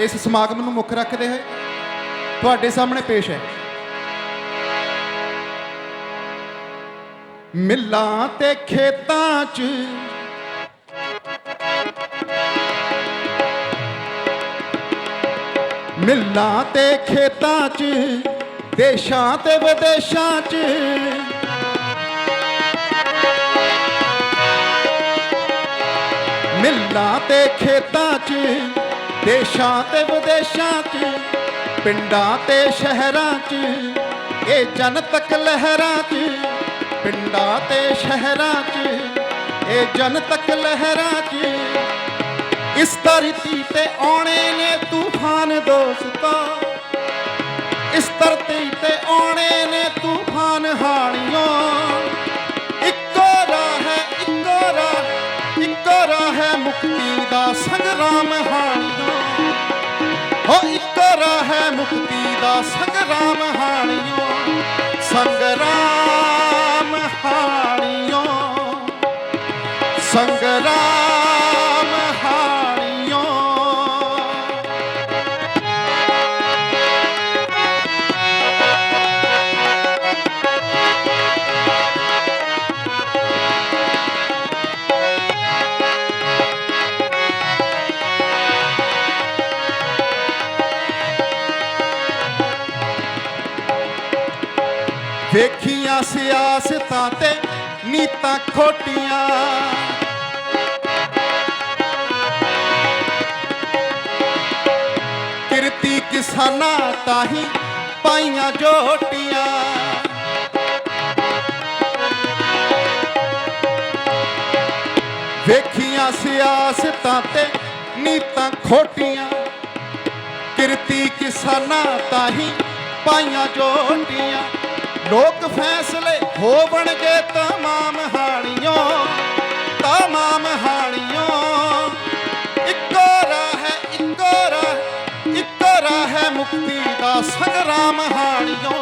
ਇਸ ਸਮਾਗਮ ਨੂੰ ਮੁੱਖ ਰੱਖਦੇ ਹੋਏ ਤੁਹਾਡੇ ਸਾਹਮਣੇ ਪੇਸ਼ ਹੈ। ਮਿੱਲਾਂ ਤੇ ਖੇਤਾਂ 'ਚ ਮਿੱਲਾਂ ਤੇ ਖੇਤਾਂ 'ਚ, ਦੇਸ਼ਾਂ ਤੇ ਵਿਦੇਸ਼ਾਂ 'ਚ। ਮਿੱਲਾਂ ਤੇ ਖੇਤਾਂ 'ਚ ਦੇਸ਼ਾਂ ਤੇ ਵਿਦੇਸ਼ਾਂ 'ਚ, ਪਿੰਡਾਂ ਤੇ ਸ਼ਹਿਰਾਂ 'ਚ, ਇਹ ਜਨਤਕ ਲਹਿਰਾਂ 'ਚ, ਪਿੰਡਾਂ ਤੇ ਸ਼ਹਿਰਾਂ 'ਚ, ਇਹ ਜਨਤਕ ਲਹਿਰਾਂ 'ਚ। ਇਸ ਧਰਤੀ ਤੇ ਆਉਣੇ ਨੇ ਤੂਫਾਨ ਦੋਸਤਾ। ਇਸ ਧਰਤੀ ਤੇ ਆਉਣੇ ਨੇ ਤੂਫਾਨ ਹਾਣੀਆਂ। ਇੱਕੋ ਰਾਹ ਹੈ, ਇੱਕੋ ਰਾਹ ਇੱਕੋ ਰਾਹ ਹੈ ਮੁਕਤੀ। ਮੁਕਤੀ ਦਾ ਵੇਖੀਆਂ ਸਿਆਸਤਾਂ ਤੇ ਨੀਤਾਂ ਖੋਟੀਆਂ। ਕਿਰਤੀ ਕਿਸਾਨਾਂ ਤਾਹੀਂ ਪਾਈਆਂ ਜੋਟੀਆਂ। ਵੇਖੀਆਂ ਸਿਆਸਤਾਂ ਤੇ ਨੀਤਾਂ ਖੋਟੀਆਂ। ਕਿਰਤੀ ਕਿਸਾਨਾਂ ਤਾਹੀ ਪਾਈਆਂ ਜੋਟੀਆਂ। ਲੋਕ ਫੈਸਲੇ ਹੋਵਣਗੇ ਤਮਾਮ ਹਾਣੀਆਂ ਤਮਾਮ ਹਾਣੀਆਂ ਇੱਕੋ ਰਾਹ ਹੈ, ਇੱਕੋ ਰਾਹ ਇੱਕੋ ਰਾਹ ਹੈ ਮੁਕਤੀ ਦਾ ਸੰਗਰਾਮ ਹਾਣੀਆਂ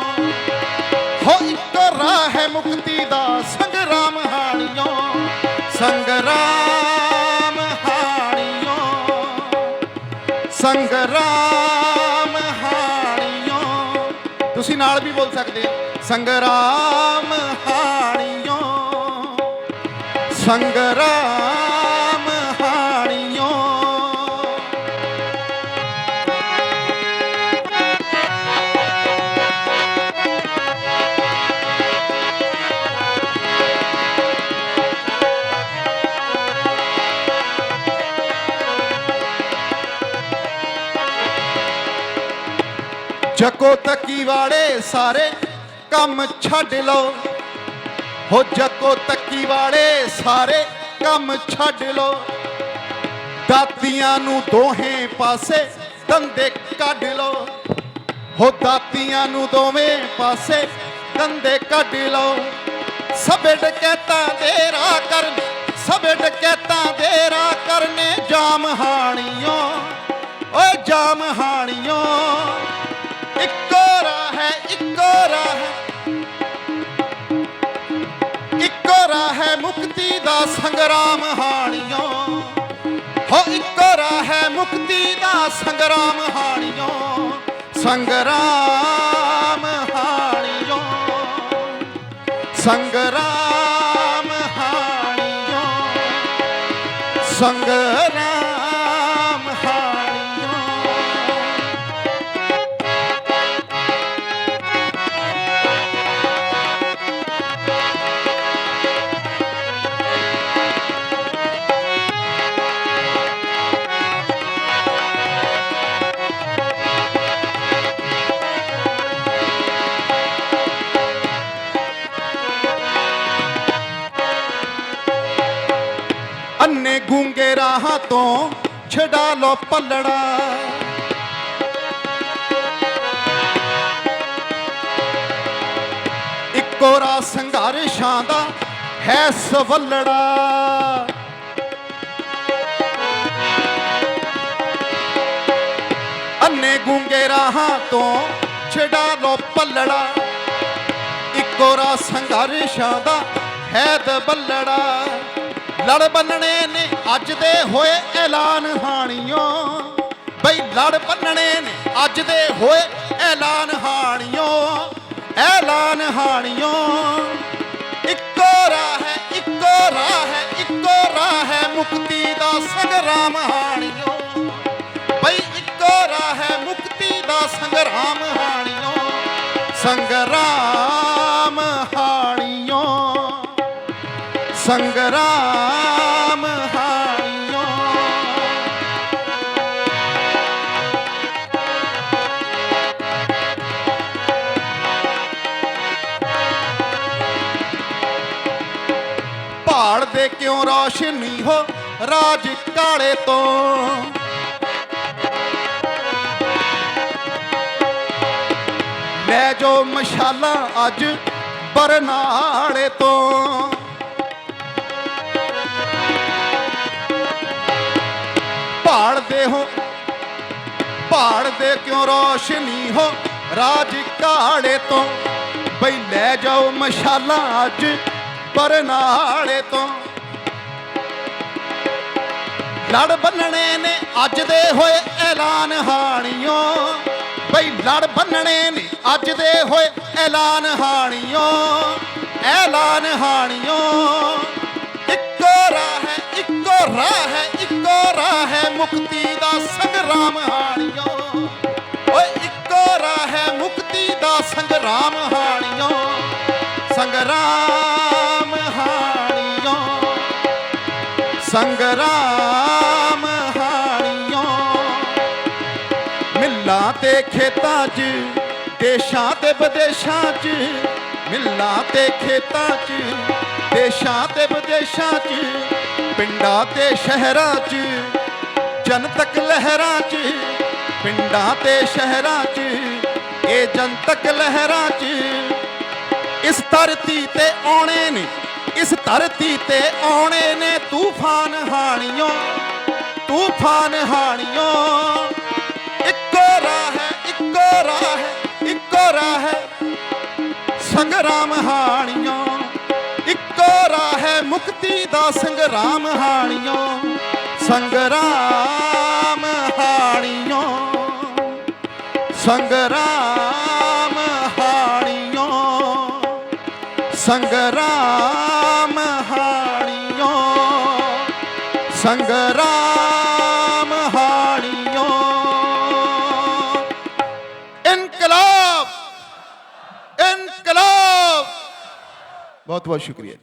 ਹੋ ਇੱਕੋ ਰਾਹ ਹੈ ਮੁਕਤੀ ਦਾ ਸੰਗਰਾਮ ਹਾਣੀਆਂ ਸੰਗਰਾਮ ਹਾਣੀਆਂ ਸੰਗਰਾਮ ਹਾਣੀਆਂ ਤੁਸੀਂ ਨਾਲ ਵੀ ਬੋਲ ਸਕਦੇ ਹੋ। ਸੰਗਰਾਮ ਹਾਣੀਆਂ ਸੰਗਰਾਮ ਹਾਣੀਆਂ ਜਕੋ ਤੱਕੀ ਵਾੜੇ ਸਾਰੇ ਕੰਮ ਛੱਡ ਲਓ। ਹੋ ਜਕੋ ਤੱਕੀ ਵਾਲੇ ਸਾਰੇ ਕੰਮ ਛੱਡ ਲਓ। ਦਾਤੀਆਂ ਨੂੰ ਦੋਹੇ ਪਾਸੇ ਦੰਦੇ ਕੱਢ ਲਓ। ਹੋ ਦਾਤੀਆਂ ਨੂੰ ਦੋਵੇਂ ਪਾਸੇ ਦੰਦੇ ਕੱਢ ਲਓ। ਸਭੇ ਡਕੈਤਾਂ ਦੇ ਰਾਹ ਕਰਨ ਸਭੇ ਡਕੈਤਾਂ ਸੰਗਰਾਮ ਹਾਣੀਆਂ ਹੋ ਇੱਕੋ ਰਾਹ ਹੈ ਮੁਕਤੀ ਦਾ ਸੰਗਰਾਮ ਹਾਣੀਆਂ ਸੰਗਰਾਮ ਹਾਣੀਆਂ ਸੰਗਰਾਮ ਹਾਣੀਆਂ ਸੰਗਰਾਮ ਅੰਨੇ ਗੂੰਗੇ ਰਾਹਾਂ ਤੋਂ ਛਡਾ ਲੋ ਪੱਲੜਾ। ਇੱਕੋ ਰਾ ਸੰਘਰਸ਼ਾਂ ਦਾ ਹੈ ਸਵੱਲੜਾ। ਅੰਨੇ ਗੂੰਗੇ ਰਾਹਾਂ ਤੋਂ ਛਡਾ ਲੋ ਪੱਲੜਾ। ਇੱਕੋ ਰਾ ਸੰਘਰਸ਼ਾਂ ਦਾ ਹੈ ਦਬੱਲੜਾ। ਲੜ ਬੰਨਣੇ ਨੇ, ਅੱਜ ਦੇ ਹੋਏ ਐਲਾਨ ਹਾਣੀਆਂ ਬਈ ਲੜ ਬੰਨਣੇ ਨੇ, ਅੱਜ ਦੇ ਹੋਏ ਐਲਾਨ ਹਾਣੀਓ। ਐਲਾਨ ਹਾਣੀਓ। ਇੱਕੋ ਰਾਹ ਹੈ, ਇੱਕੋ ਰਾਹ ਹੈ, ਇੱਕੋ ਰਾਹ ਹੈ, ਮੁਕਤੀ ਦਾ ਸੰਗਰਾਮ ਹਾਣੀਓ। ਬਈ ਇੱਕੋ ਰਾਹ ਹੈ, ਮੁਕਤੀ ਦਾ ਸੰਗਰਾਮ ਹਾਣੀਓ ਸੰਗਰਾਮ ਸੰਗਰਾਮ ਹਾਣੀਓ ਪਹਾੜ ਦੇ ਕਿਉਂ ਰੋਸ਼ਨੀ ਹੋ ਰਾਜ ਕਾਲੇ ਤੋਂ? ਲੈ ਜੋ ਮਸ਼ਾਲਾ ਅੱਜ ਬਰਨਾਲੇ ਤੋਂ। ਪਹਾੜ ਦੇ ਹੋ? ਪਹਾੜ ਦੇ ਕਿਉਂ ਰੋਸ਼ਨੀ ਹੋ? ਰਾਜ ਕਾੜੇ ਤੋਂ ਬਈ ਲੈ ਜਾਓ ਮਸ਼ਾਲਾ ਅੱਜ ਬਰਨਾਲੇ ਤੋਂ। ਲੜ ਬੰਨਣੇ ਨੇ ਅੱਜ ਦੇ ਹੋਏ ਐਲਾਨ ਹਾਣੀਓ। ਬਈ ਲੜ ਬੰਨਣੇ ਨੇ ਅੱਜ ਦੇ ਹੋਏ ਐਲਾਨ ਹਾਣੀਓ। ਐਲਾਨ ਹਾਣੀਓ। ਇੱਕੋ ਰਾਹ ਹੈ, ਇੱਕੋ ਰਾਹ ਹੈ, ਇੱਕੋ ਰਾਹ ਹੈ ਮੁਕਤੀ ਦਾ ਸੰਗਰਾਮ ਹਾਣੀਓ। ਓਏ, ਇੱਕੋ ਰਾਹ ਹੈ ਮੁਕਤੀ ਦਾ ਸੰਗਰਾਮ ਹਾਣੀਓ। ਸੰਗਰਾਮ ਹਾਣੀਓ। ਸੰਗਰਾਮ ਹਾਣੀਓ। ਮਿੱਲਾਂ ਤੇ ਖੇਤਾਂ 'ਚ, ਦੇਸ਼ਾਂ ਤੇ ਵਿਦੇਸ਼ਾਂ 'ਚ, ਮਿੱਲਾਂ ਤੇ ਖੇਤਾਂ 'ਚ, ਦੇਸ਼ਾਂ ਤੇ ਵਿਦੇਸ਼ਾਂ 'ਚ, ਪਿੰਡਾਂ ਤੇ ਸ਼ਹਿਰਾਂ 'ਚ ਜਨਤਕ ਲਹਿਰਾਂ 'ਚ, ਪਿੰਡਾਂ ਤੇ ਸ਼ਹਿਰਾਂ 'ਚ, ਇਹ ਜਨਤਕ ਲਹਿਰਾਂ 'ਚ। ਇਸ ਧਰਤੀ ਤੇ ਆਉਣੇ ਨੇ, ਇਸ ਧਰਤੀ ਤੇ ਆਉਣੇ ਨੇ ਤੂਫਾਨ ਹਾਣੀਓ ਤੂਫਾਨ ਹਾਣੀਓ ਇੱਕੋ ਰਾਹ ਹੈ, ਇੱਕੋ ਰਾਹ ਹੈ, ਇੱਕੋ ਰਾਹ ਹੈ। ਸੰਗਰਾਮ ਹਾਣੀਓ ਇੱਕੋ ਰਾਹ ਹੈ ਮੁਕਤੀ ਦਾ ਸੰਗਰਾਮ ਹਾਣੀਓ ਸੰਗਰਾਮ ਹਾਣੀਓ। ਸੰਗਰਾਮ ਹਾਣੀਓ। ਸੰਗਰਾਮ ਹਾਣੀਓ। ਸੰਗਰਾਮ ਹਾਣੀਓ। ਇਨਕਲਾਬ। ਇਨਕਲਾਬ। ਬਹੁਤ ਬਹੁਤ ਸ਼ੁਕਰੀਆ।